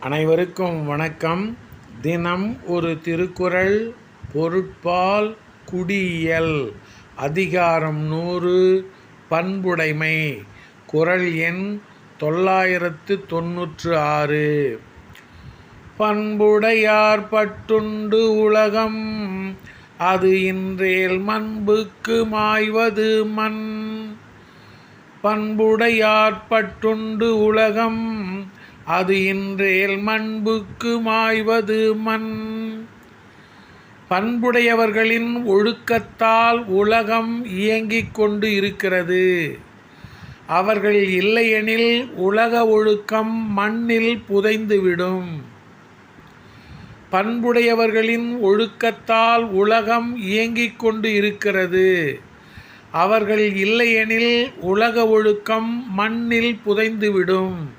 அனைவருக்கும் வணக்கம். தினம் ஒரு திருக்குறள் பொருட்பால் குடியியல் அதிகாரம் நூறு பண்புடைமை குறள் எண் தொள்ளாயிரத்து தொன்னூற்று ஆறு. பண்புடையார் பட்டுண்டு உலகம் அது இன்றேல் மண்புக்கு மாய்வது மண். பண்புடையார் பட்டுண்டு உலகம் அது இன்றேல் மண்புக்கு மாய்வது மண். பண்புடையவர்களின் ஒழுக்கத்தால் உலகம் இயங்கிக் கொண்டு இருக்கிறது. அவர்கள் இல்லையெனில் உலக ஒழுக்கம் மண்ணில் புதைந்துவிடும். பண்புடையவர்களின் ஒழுக்கத்தால் உலகம் இயங்கிக் கொண்டு இருக்கிறது. அவர்கள் இல்லையெனில் உலக ஒழுக்கம் மண்ணில் புதைந்துவிடும்.